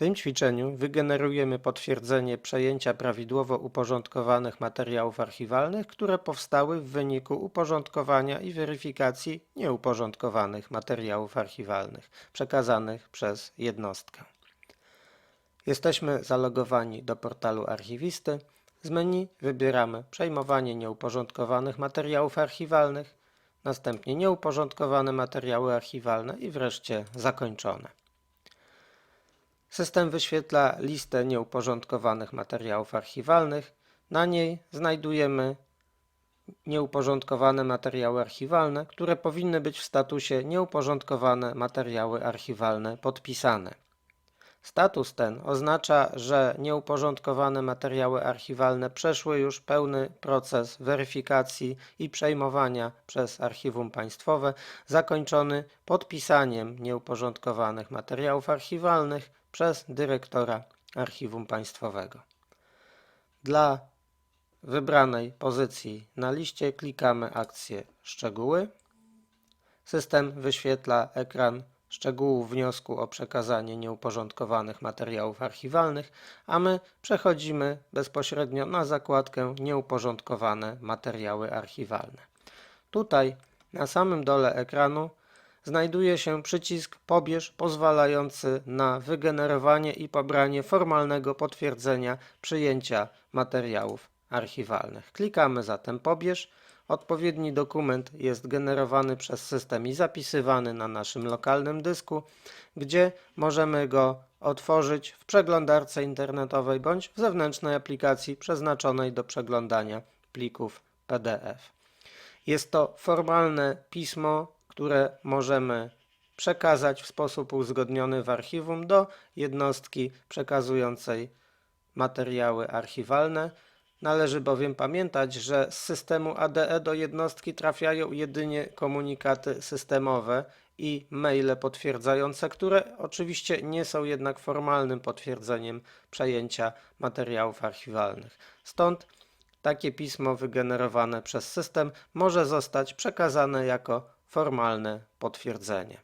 tym ćwiczeniu wygenerujemy potwierdzenie przejęcia prawidłowo uporządkowanych materiałów archiwalnych, które powstały w wyniku uporządkowania i weryfikacji nieuporządkowanych materiałów archiwalnych przekazanych przez jednostkę. Jesteśmy zalogowani do portalu archiwisty. Z menu wybieramy przejmowanie nieuporządkowanych materiałów archiwalnych, następnie nieuporządkowane materiały archiwalne i wreszcie zakończone. System wyświetla listę nieuporządkowanych materiałów archiwalnych. Na niej znajdujemy nieuporządkowane materiały archiwalne, które powinny być w statusie nieuporządkowane materiały archiwalne podpisane. Status ten oznacza, że nieuporządkowane materiały archiwalne przeszły już pełny proces weryfikacji i przejmowania przez Archiwum Państwowe, zakończony podpisaniem nieuporządkowanych materiałów archiwalnych przez dyrektora Archiwum Państwowego. Dla wybranej pozycji na liście klikamy akcję Szczegóły. System wyświetla ekran szczegółów wniosku o przekazanie nieuporządkowanych materiałów archiwalnych, a my przechodzimy bezpośrednio na zakładkę Nieuporządkowane materiały archiwalne. Tutaj na samym dole ekranu znajduje się przycisk Pobierz pozwalający na wygenerowanie i pobranie formalnego potwierdzenia przyjęcia materiałów archiwalnych. Klikamy zatem Pobierz. Odpowiedni dokument jest generowany przez system i zapisywany na naszym lokalnym dysku, gdzie możemy go otworzyć w przeglądarce internetowej bądź w zewnętrznej aplikacji przeznaczonej do przeglądania plików PDF. Jest to formalne pismo, które możemy przekazać w sposób uzgodniony w archiwum do jednostki przekazującej materiały archiwalne. Należy bowiem pamiętać, że z systemu ADE do jednostki trafiają jedynie komunikaty systemowe i maile potwierdzające, które oczywiście nie są jednak formalnym potwierdzeniem przejęcia materiałów archiwalnych. Stąd takie pismo wygenerowane przez system może zostać przekazane jako formalne potwierdzenie.